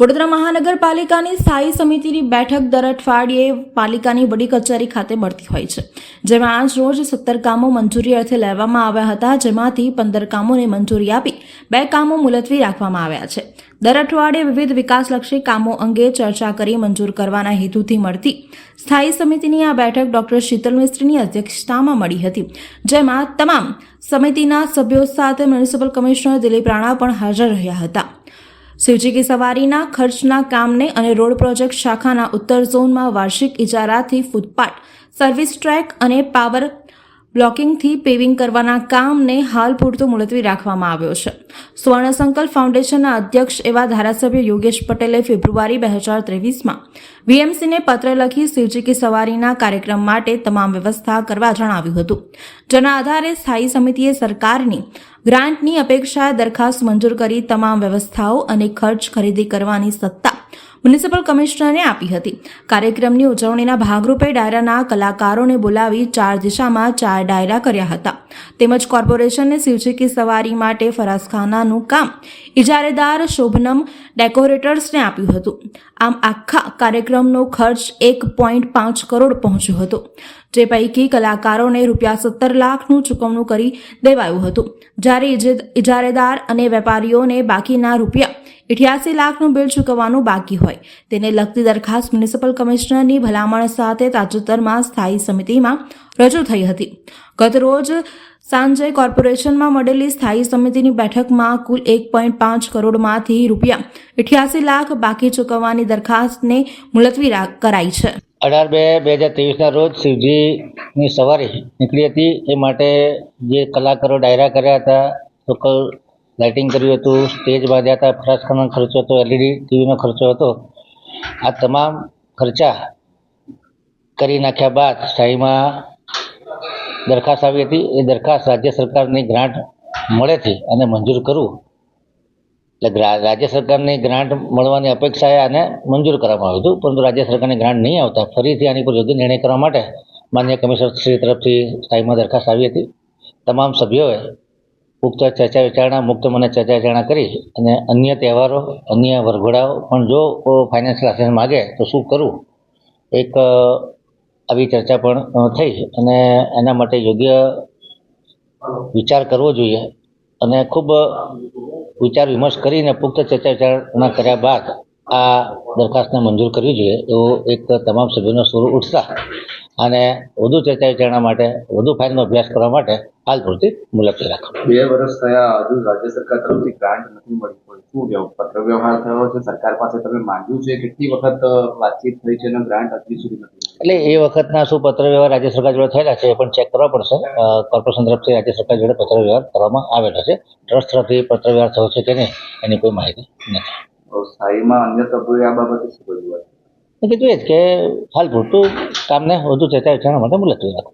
વડોદરા મહાનગરપાલિકાની સ્થાયી સમિતિની બેઠક દર અઠવાડિયે પાલિકાની વડી કચેરી ખાતે મળતી હોય છે, જેમાં આજ રોજ સત્તર કામો મંજૂરી અર્થે લેવામાં આવ્યા હતા, જેમાંથી પંદર કામોને મંજૂરી આપી બે કામો મુલતવી રાખવામાં આવ્યા છે. દર અઠવાડિયે વિવિધ વિકાસલક્ષી કામો અંગે ચર્ચા કરી મંજૂર કરવાના હેતુથી મળતી સ્થાયી સમિતિની આ બેઠક ડોક્ટર શીતલ મિસ્ત્રીની અધ્યક્ષતામાં મળી હતી, જેમાં તમામ સમિતિના સભ્યો સાથે મ્યુનિસિપલ કમિશનર દિલીપ રાણા પણ હાજર રહ્યા હતા. શિવજીકી સવારીના ખર્ચના કામને અને રોડ પ્રોજેક્ટ શાખાના ઉત્તર ઝોનમાં વાર્ષિક ઇજારાથી ફૂટપાથ, સર્વિસ ટ્રેક અને પાવર બ્લોકિંગથી પેવિંગ કરવાના કામને હાલ પૂરતો મુલતવી રાખવામાં આવ્યો છે. સ્વર્ણ સંકલ્પ ફાઉન્ડેશનના અધ્યક્ષ એવા ધારાસભ્ય યોગેશ પટેલે ફેબ્રુઆરી બે હજાર ત્રેવીસમાં વીએમસીને પત્ર લખી શિવજીકી સવારીના કાર્યક્રમ માટે તમામ વ્યવસ્થા કરવા જણાવ્યું હતું. જેના આધારે સ્થાયી સમિતિએ સરકારની ગ્રાન્ટની અપેક્ષાએ દરખાસ્ત મંજૂર કરી તમામ વ્યવસ્થાઓ અને ખર્ચ ખરીદી કરવાની સત્તા મ્યુનિસિપલ કમિશનરને આપી હતી. કાર્યક્રમની ઉજવણીના ભાગરૂપે ડાયરાના કલાકારોને બોલાવી ચાર દિશામાં ચાર ડાયરા કર્યા હતા. તેમજ કોર્પોરેશનને શિવજીકી સવારી માટે ફરાસખાનાનું કામ ઇજારેદાર શોભનમ ડેકોરેટર્સને આપ્યું હતું. આમ આખા કાર્યક્રમનો ખર્ચ એક પોઈન્ટ પાંચ કરોડ પહોંચ્યો હતો, જે પૈકી કલાકારોને રૂપિયા સત્તર લાખનું ચૂકવણું કરી દેવાયું હતું. જ્યારે ઇજે- ઇજારેદાર અને વેપારીઓને બાકીના રૂપિયા અઠ્યાસી લાખનું બિલ ચૂકવવાનું બાકી હોય તેને લગતી દરખાસ્ત મ્યુનિસિપલ કમિશનરની ભલામણ સાથે તાજેતરમાં સ્થાયી સમિતિમાં રજૂ થઈ હતી. ગત રોજ સાંજે કોર્પોરેશનમાં મળેલી સ્થાયી સમિતિની બેઠકમાં કુલ એક પોઈન્ટ પાંચ કરોડમાંથી રૂપિયા અઠ્યાસી લાખ બાકી ચૂકવવાની દરખાસ્તને મુલતવી કરાઈ છે. અઢાર બે બે હજાર ત્રેવીસના રોજ શિવજીની સવારી નીકળી હતી. એ માટે જે કલાકારો ડાયરા કર્યા હતા, લોકલ લાઇટિંગ કર્યું હતું, સ્ટેજ બાંધ્યા હતા ફરાસખાનાનો ખર્ચો હતો એલઈડી ટીવીનો ખર્ચો હતો. આ તમામ ખર્ચા કરી નાખ્યા બાદ શાહીમાં દરખાસ્ત આવી હતી. એ દરખાસ્ત રાજ્ય સરકારની ગ્રાન્ટ મળેથી અને મંજૂર કરવું એટલે રાજ્ય સરકારની ગ્રાન્ટ મળવાની અપેક્ષાએ આને મંજૂર કરવામાં આવ્યું હતું, પરંતુ રાજ્ય સરકારની ગ્રાન્ટ નહીં આવતા, ફરીથી આની પર યોગ્ય નિર્ણય કરવા માટે માન્ય કમિશનર શ્રી તરફથી સ્થાયીમાં દરખાસ્ત આવી હતી. તમામ સભ્યોએ પુખ્ત ચર્ચા વિચારણા, મુક્ત મને ચર્ચા વિચારણા કરી અને અન્ય તહેવારો, અન્ય વરઘોડાઓ, પણ જો ફાઇનાન્સ લાઇસન્સ માગે તો શું કરવું એક આવી ચર્ચા પણ થઈ અને એના માટે યોગ્ય વિચાર કરવો જોઈએ અને ખૂબ વિચાર વિમર્શ કરીને પુખ્ત ચર્ચા વિચારણા કર્યા બાદ આ દરખાસ્તને મંજૂર કરવી જોઈએ એવો એક તમામ સભ્યોનો સુર ઉઠતા અને વધુ ચર્ચા વિચારણા માટે વધુ ફાઇલનો અભ્યાસ કરવા માટે હાલ પૂરતી મુલતવી રાખો. બે વર્ષ થયા હજુ રાજ્ય સરકાર તરફથી ગ્રાન્ટ નથી મળી શું પત્ર વ્યવહાર થયો છે? સરકાર પાસે તમે માંગ્યું છે? કેટલી વખત વાતચીત થઈ છે અને ગ્રાન્ટ હજી સુધી નથી એટલે એ વખતના શું પત્ર વ્યવહાર રાજ્ય સરકાર જોડે થયેલા છે એ પણ ચેક કરવા પડશે. કોર્પોરેશન તરફથી રાજ્ય સરકાર જોડે પત્ર વ્યવહાર કરવામાં આવેલો છે. ટ્રસ્ટ તરફથી પત્ર વ્યવહાર થયો છે કે નહીં એની કોઈ માહિતી નથી. સ્થાયીમાં અન્ય સભ્યોએ આ બાબતે શું કર્યું એટલે જોઈએ જ કે હાલ પૂરતું કામને વધુ ચર્ચા વિચારણા માટે મુલતવી રાખો.